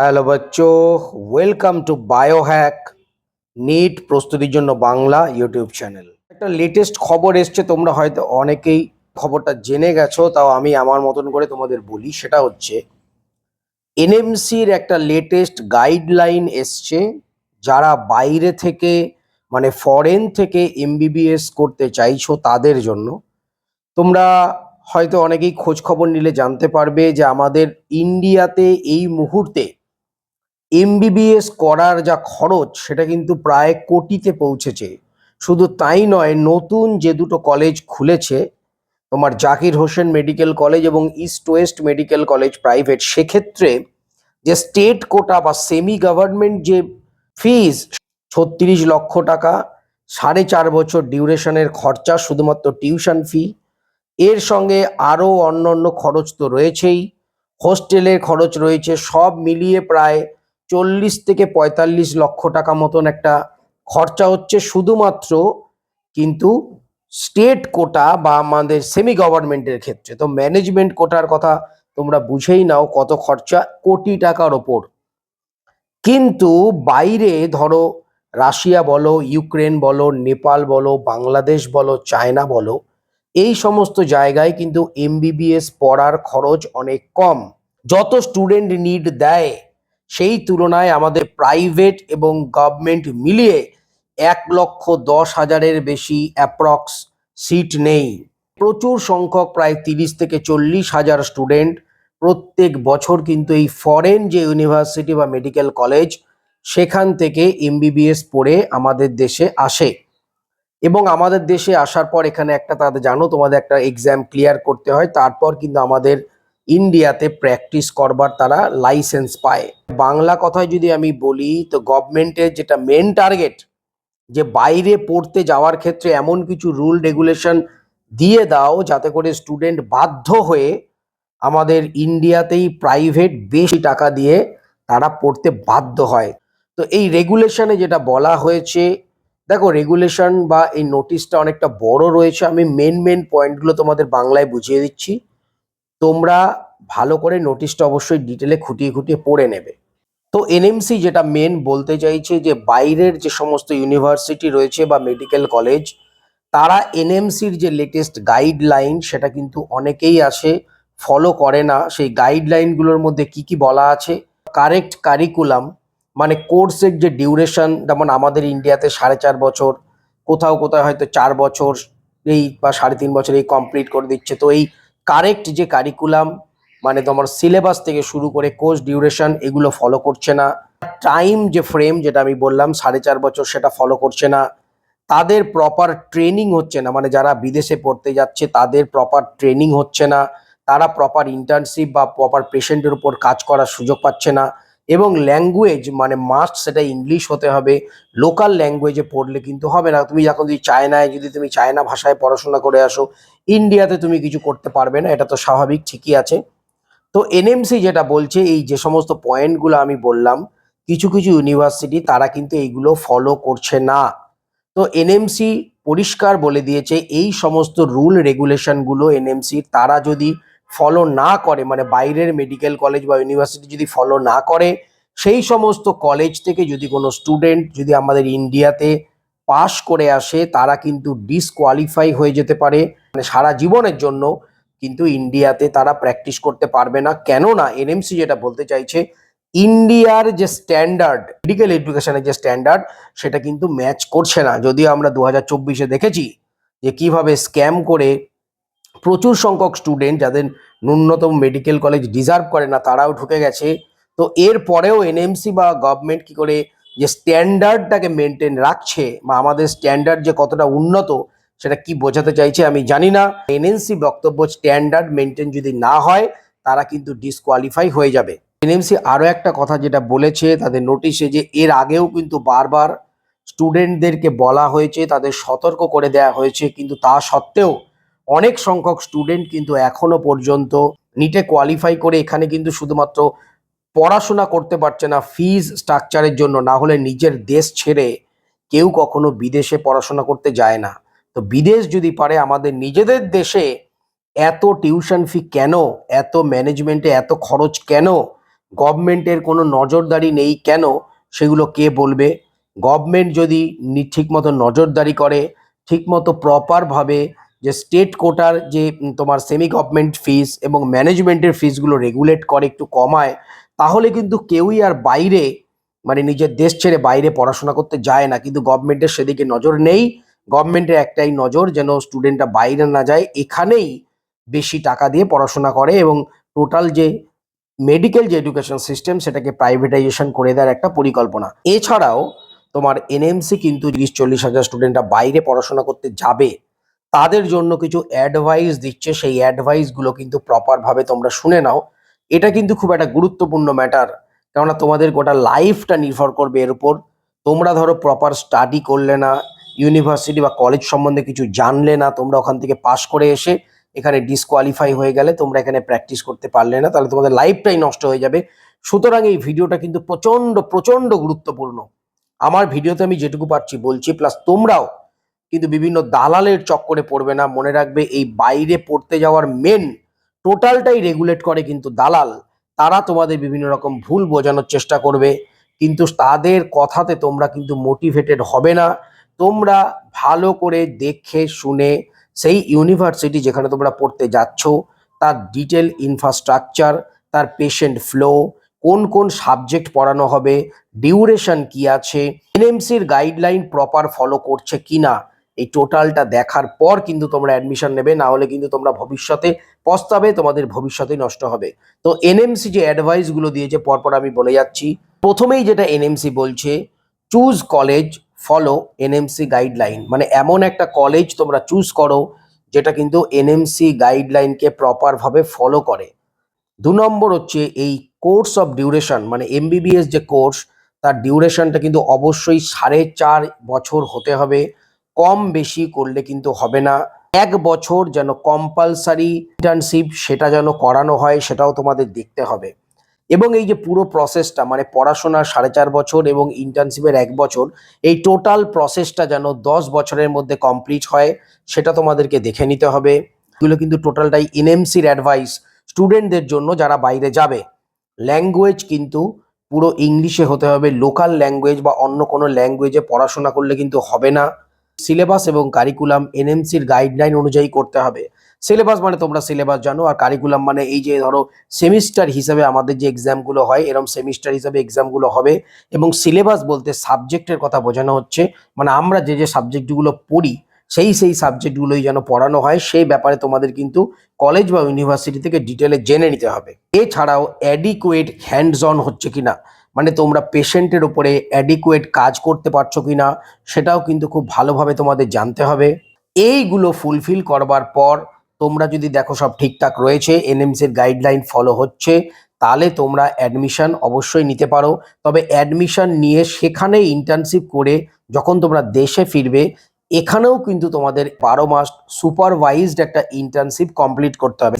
Hello বাচ্চো welcome to biohack NEET প্রস্তুতির জন্য বাংলা ইউটিউব চ্যানেল। একটা লেটেস্ট খবর এসছে, তোমরা হয়তো অনেকেই খবরটা জেনে গেছো, তাও আমি আমার মতন করে তোমাদের বলি, সেটা হচ্ছে এনএমসির একটা লেটেস্ট গাইডলাইন এসছে, যারা বাইরে থেকে মানে ফরেন থেকে এমবিবিএস করতে চাইছো তাদের জন্য। তোমরা হয়তো অনেকেই খোঁজ খবর নিলে জানতে পারবে যে আমাদের ইন্ডিয়াতে এই মুহূর্তে এমবিবিএস করার যা খরচ, সেটা কিন্তু প্রায় কোটিতে পৌঁছেছে। শুধু তাই নয়, নতুন যে দুটো কলেজ খুলেছে, তোমার জাকির হোসেন মেডিকেল কলেজ এবং east west medical college private সেক্ষেত্রে যে স্টেট কোটা বা সেমি গভর্নমেন্ট যে ফিজ ছত্রিশ লক্ষ টাকা, সাড়ে চার বছর ডিউরেশনের খরচা, শুধুমাত্র টিউশন ফি এর সঙ্গে আরও অন্য অন্য খরচ তো রয়েছেই। হোস্টেলের খরচ রয়েছে, সব মিলিয়ে প্রায় চল্লিশ থেকে পঁয়তাল্লিশ লক্ষ টাকা মতন একটা খরচা হচ্ছে শুধুমাত্র কিন্তু স্টেট কোটা বা আমাদের সেমি গভর্নমেন্টের ক্ষেত্রে। তো ম্যানেজমেন্ট কোটার কথা তোমরা বুঝেই নাও কত খরচা কোটি টাকার ওপর। কিন্তু বাইরে ধরো রাশিয়া বলো, ইউক্রেন বলো, নেপাল বলো, বাংলাদেশ বলো, চায়না বলো, এই সমস্ত জায়গায় কিন্তু এমবিবিএস পড়ার খরচ অনেক কম। যত স্টুডেন্ট নিড দেয় সেই তুলনায় আমাদের প্রাইভেট এবং গভর্নমেন্ট মিলিয়ে এক লক্ষ দশ হাজারের বেশি অ্যাপ্রক্স সিট নেই। প্রচুর সংখ্যক প্রায় তিরিশ থেকে চল্লিশ হাজার স্টুডেন্ট প্রত্যেক বছর কিন্তু এই ফরেন যে ইউনিভার্সিটি বা মেডিকেল কলেজ সেখান থেকে এমবিবিএস পড়ে আমাদের দেশে আসে। এবং আমাদের দেশে আসার পর এখানে একটা তাদের জানো তোমাদের একটা এক্সাম ক্লিয়ার করতে হয়, তারপর কিন্তু আমাদের ইন্ডিয়াতে প্র্যাকটিস করবার তারা লাইসেন্স পায়। বাংলা কথায় যদি আমি বলি, তো গভর্নমেন্টের যেটা মেন টার্গেট যে বাইরে পড়তে যাওয়ার ক্ষেত্রে এমন কিছু রুল রেগুলেশন দিয়ে দাও, যাতে করে স্টুডেন্ট বাধ্য হয়ে আমাদের ইন্ডিয়াতেই প্রাইভেট বেশি টাকা দিয়ে তারা পড়তে বাধ্য হয়। তো এই রেগুলেশনে যেটা বলা হয়েছে, দেখো রেগুলেশন বা এই নোটিশটা অনেকটা বড় রয়েছে। আমি মেন মেন পয়েন্টগুলো তোমাদের বাংলায় বুঝিয়ে দিচ্ছি। তোমরা ভালো করে নোটিশটা অবশ্যই ডিটেলে খুঁটিয়ে খুঁটিয়ে পড়ে নেবে। তো এনএমসি যেটা মেন বলতে চাইছে যে, বাইরের যে সমস্ত ইউনিভার্সিটি রয়েছে বা মেডিকেল কলেজ তারা এনএমসির যে লেটেস্ট গাইডলাইন সেটা কিন্তু অনেকেই আসে ফলো করে না। সেই গাইডলাইনগুলোর মধ্যে কি কি বলা আছে? কারেক্ট কারিকুলাম মানে কোর্সের যে ডিউরেশন যেমন আমাদের ইন্ডিয়াতে সাড়ে চার বছর, কোথাও কোথাও হয়তো চার বছর এই বা সাড়ে তিন বছর এই কমপ্লিট করে দিচ্ছে। তো এই কারেক্ট যে কারিকুলাম মানে তোমার সিলেবাস থেকে শুরু করে কোর্স ডিউরেশন এগুলো ফলো করছে না। টাইম যে ফ্রেম যেটা আমি বললাম, সাড়ে চার বছর সেটা ফলো করছে না। তাদের প্রপার ট্রেনিং হচ্ছে না মানে যারা বিদেশে পড়তে যাচ্ছে তাদের প্রপার ট্রেনিং হচ্ছে না। তারা প্রপার ইন্টার্নশিপ বা প্রপার পেশেন্টের উপর কাজ করার সুযোগ পাচ্ছে না। এবং ল্যাঙ্গুয়েজ মানে মাস্ট সেটা ইংলিশ হতে হবে। লোকাল ল্যাঙ্গুয়েজে পড়লে কিন্তু হবে না। তুমি যখন যদি চায়নায়, যদি তুমি চায়না ভাষায় পড়াশোনা করে আসো ইন্ডিয়াতে তুমি কিছু করতে পারবে না, এটা তো স্বাভাবিক, ঠিকই আছে। তো এনএমসি যেটা বলছে, এই যে সমস্ত পয়েন্টগুলো আমি বললাম, কিছু কিছু ইউনিভার্সিটি তারা কিন্তু এইগুলো ফলো করছে না। তো এনএমসি পরিষ্কার বলে দিয়েছে, এই সমস্ত রুল রেগুলেশনগুলো এনএমসি তারা যদি ফলো না করে মানে বাইরের মেডিকেল কলেজ বা ইউনিভার্সিটি যদি ফলো না করে, সেই সমস্ত কলেজ থেকে যদি কোনো স্টুডেন্ট যদি আমাদের ইন্ডিয়াতে পাশ করে আসে, তারা কিন্তু ডিসকোয়ালিফাই হয়ে যেতে পারে। মানে সারা জীবনের জন্য কিন্তু ইন্ডিয়াতে তারা প্র্যাকটিস করতে পারবে না। কেননা এনএমসি যেটা বলতে চাইছে ইন্ডিয়ার যে স্ট্যান্ডার্ড মেডিকেল এডুকেশনের যে স্ট্যান্ডার্ড সেটা কিন্তু ম্যাচ করছে না। যদিও আমরা দু হাজার দেখেছি যে কীভাবে স্ক্যাম করে প্রচুর সংখ্যক স্টুডেন্ট যাদের ন্যূনতম মেডিকেল কলেজ ডিজার্ভ করে না, তারাও ঢুকে গেছে। তো এর পরেও এনএমসি বা গভর্নমেন্ট কি করে যে স্ট্যান্ডার্ডটাকে মেনটেন রাখছে বা আমাদের স্ট্যান্ডার্ড যে কতটা উন্নত সেটা কি বোঝাতে চাইছে আমি জানি না। এনএমসি বক্তব্য স্ট্যান্ডার্ড মেনটেন যদি না হয়, তারা কিন্তু ডিসকোয়ালিফাই হয়ে যাবে। এনএমসি আরও একটা কথা যেটা বলেছে, তাদের নোটিশে যে এর আগেও কিন্তু বারবার স্টুডেন্টদেরকে বলা হয়েছে, তাদের সতর্ক করে দেওয়া হয়েছে, কিন্তু তা সত্ত্বেও অনেক সংখ্যক স্টুডেন্ট কিন্তু এখনও পর্যন্ত নিটে কোয়ালিফাই করে এখানে কিন্তু শুধুমাত্র পড়াশোনা করতে পারছে না ফিজ স্ট্রাকচারের জন্য। না হলে নিজের দেশ ছেড়ে কেউ কখনো বিদেশে পড়াশোনা করতে যায় না। তো বিদেশ যদি পারে, আমাদের নিজেদের দেশে এত টিউশন ফি কেন? এত ম্যানেজমেন্টে এত খরচ কেন? গভর্নমেন্টের কোনো নজরদারি নেই কেন? সেগুলো কে বলবে? গভর্নমেন্ট যদি ঠিকমতো নজরদারি করে, ঠিকমতো প্রপারভাবে যে স্টেট কোটার যে তোমার সেমি গভর্নমেন্ট ফিস এবং ম্যানেজমেন্টের ফিসগুলো রেগুলেট করে একটু কমায়, তাহলে কিন্তু কেউই আর বাইরে মানে নিজের দেশ ছেড়ে বাইরে পড়াশোনা করতে যায় না। কিন্তু গভর্নমেন্টের সেদিকে নজর নেই। গভর্নমেন্টের একটাই নজর যেন স্টুডেন্টরা বাইরে না যায়, এখানেই বেশি টাকা দিয়ে পড়াশোনা করে এবং টোটাল যে মেডিকেল যে এডুকেশন সিস্টেম সেটাকে প্রাইভেটাইজেশন করে দেওয়ার একটা পরিকল্পনা। এছাড়াও তোমার এনএমসি কিন্তু তিরিশ চল্লিশ হাজার স্টুডেন্টরা বাইরে পড়াশোনা করতে যাবে। তাদের জন্য কিছু অ্যাডভাইস দিচ্ছে, সেই অ্যাডভাইসগুলো কিন্তু প্রপারভাবে তোমরা শুনে নাও। এটা কিন্তু খুব একটা গুরুত্বপূর্ণ ম্যাটার কেননা তোমাদের গোটা লাইফটা নির্ভর করবে এর উপর। তোমরা ধরো প্রপার স্টাডি করলে না ইউনিভার্সিটি বা কলেজ সম্বন্ধে কিছু জানলে না, তোমরা ওখান থেকে পাশ করে এসে এখানে ডিসকোয়ালিফাই হয়ে গেলে তোমরা এখানে প্র্যাকটিস করতে পারলে না, তাহলে তোমাদের লাইফটাই নষ্ট হয়ে যাবে। সুতরাং এই ভিডিওটা কিন্তু প্রচণ্ড প্রচণ্ড গুরুত্বপূর্ণ। আমার ভিডিওতে আমি যেটুকু পারছি বলছি প্লাস তোমরাও কিন্তু বিভিন্ন দালালের চক্করে পড়বে না। মনে রাখবে এই বাইরে পড়তে যাওয়ার মেন টোটালটাই রেগুলেট করে কিন্তু দালাল। তারা তোমাদের বিভিন্ন রকম ভুল বোঝানোর চেষ্টা করবে। কিন্তু তাদের কথাতে তোমরা কিন্তু মোটিভেটেড হবে না। তোমরা ভালো করে দেখে শুনে সেই ইউনিভার্সিটি যেখানে তোমরা পড়তে যাচ্ছ, তার ডিটেল ইনফ্রাস্ট্রাকচার তার পেশেন্ট ফ্লো কোন কোন সাবজেক্ট পড়ানো হবে ডিউরেশন কি আছে এনএমসির গাইডলাইন প্রপার ফলো করছে কিনা এই টোটালটা দেখার পর কিন্তু তোমরা অ্যাডমিশন নেবে না হলে কিন্তু তোমরা ভবিষ্যতে পস্তাবে, তোমাদের ভবিষ্যতেই নষ্ট হবে। তো এনএমসি যে অ্যাডভাইসগুলো দিয়েছে, পরপর আমি বলে যাচ্ছি। প্রথমেই যেটা এনএমসি বলছে choose college follow NMC guideline মানে এমন একটা কলেজ তোমরা চুজ করো, যেটা কিন্তু এনএমসি গাইডলাইনকে প্রপারভাবে ফলো করে। দু নম্বর হচ্ছে এই কোর্স অফ ডিউরেশন মানে এমবিবিএস যে কোর্স তার ডিউরেশনটা কিন্তু অবশ্যই সাড়ে চার বছর হতে হবে। কম বেশি করলে কিন্তু হবে না। এক বছর যেন কম্পালসারি ইন্টার্নশিপ সেটা যেন করানো হয়, সেটাও তোমাদের দেখতে হবে। এবং এই যে পুরো প্রসেসটা মানে পড়াশোনার সাড়ে চার বছর এবং ইন্টার্নশিপের এক বছর, এই টোটাল প্রসেসটা যেন দশ বছরের মধ্যে কমপ্লিট হয়, সেটা তোমাদেরকে দেখে নিতে হবে। এগুলো কিন্তু টোটালটাই এনএমসির অ্যাডভাইস স্টুডেন্টদের জন্য যারা বাইরে যাবে। ল্যাঙ্গুয়েজ কিন্তু পুরো ইংলিশে হতে হবে লোকাল ল্যাঙ্গুয়েজ বা অন্য কোনো ল্যাঙ্গুয়েজে পড়াশোনা করলে কিন্তু হবে না। সিলেবাস এবং কারিকুলাম এনএমসির গাইডলাইন অনুযায়ী করতে হবে। সিলেবাস মানে তোমরা সিলেবাস জানো, আর কারিকুলাম মানে এই যে ধরো সেমিস্টার হিসাবে আমাদের যে এক্সামগুলো হয় এরকম সেমিস্টার হিসাবে এক্সামগুলো হবে এবং সিলেবাস বলতে সাবজেক্টের কথা বোঝানো হচ্ছে। মানে আমরা যে যে সাবজেক্টগুলো পড়ি, সেই সেই সাবজেক্টগুলোই যেন পড়ানো হয়, সেই ব্যাপারে তোমাদের কিন্তু কলেজ বা ইউনিভার্সিটি থেকে ডিটেলে জেনে নিতে হবে। এছাড়াও অ্যাডিকুয়েট হ্যান্ডস অন হচ্ছে কিনা? মানে তোমরা পেশেন্টের উপরে অ্যাডিকুয়েট কাজ করতে পারছ কিনা, সেটাও কিন্তু খুব ভালোভাবে তোমাদের জানতে হবে। এইগুলো ফুলফিল করবার পর তোমরা যদি দেখো সব ঠিকঠাক রয়েছে এনএমসির গাইডলাইন ফলো হচ্ছে, তাহলে তোমরা অ্যাডমিশন অবশ্যই নিতে পারো। তবে অ্যাডমিশন নিয়ে সেখানে ইন্টার্নশিপ করে যখন তোমরা দেশে ফিরবে এখানেও কিন্তু তোমাদের বারো মাস সুপারভাইজড একটা ইন্টার্নশিপ কমপ্লিট করতে হবে।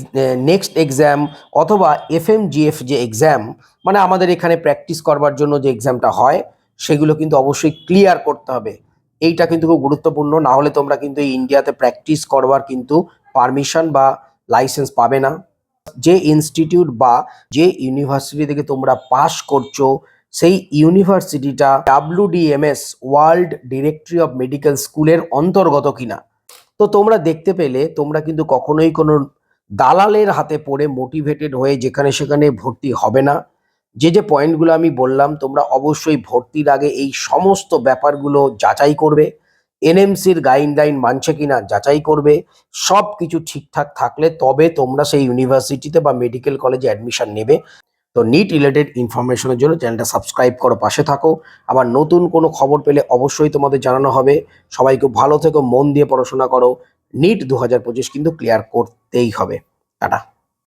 নেক্সট এক্সাম অথবা এফ এফএমজিএফ যে এক্সাম মানে আমাদের এখানে প্র্যাকটিস করবার জন্য যে এক্সামটা হয়, সেগুলো কিন্তু অবশ্যই ক্লিয়ার করতে হবে। এইটা কিন্তু খুব গুরুত্বপূর্ণ, না হলে তোমরা কিন্তু ইন্ডিয়াতে প্র্যাকটিস করবার কিন্তু পারমিশন বা লাইসেন্স পাবে না। যে ইনস্টিটিউট বা যে ইউনিভার্সিটি থেকে তোমরা পাস করছ সেই ইউনিভার্সিটিটা WDMS world directory of medical স্কুলের অন্তর্গত কিনা। তো তোমরা দেখতে পেলে, তোমরা কিন্তু কখনোই কোনো দালালের হাতে পড়ে মোটিভেটেড হয়ে যেখানে সেখানে ভর্তি হবে না। যে যে পয়েন্টগুলো আমি বললাম, তোমরা অবশ্যই ভর্তির আগে এই সমস্ত ব্যাপারগুলো যাচাই করবে। এনএমসির গাইডলাইন মানছে কিনা যাচাই করবে। সব কিছু ঠিকঠাক থাকলে তবে তোমরা সেই ইউনিভার্সিটিতে বা মেডিকেল কলেজে অ্যাডমিশন নেবে। তো নিট রিলেটেড ইনফরমেশনের জন্য চ্যানেলটা সাবস্ক্রাইব করো, পাশে থাকো। আবার নতুন কোনো খবর পেলে অবশ্যই তোমাদের জানানো হবে। সবাই খুব ভালো থেকো, মন দিয়ে পড়াশোনা করো। নিট দু হাজার পঁচিশ কিন্তু ক্লিয়ার করতেই হবে। টাটা।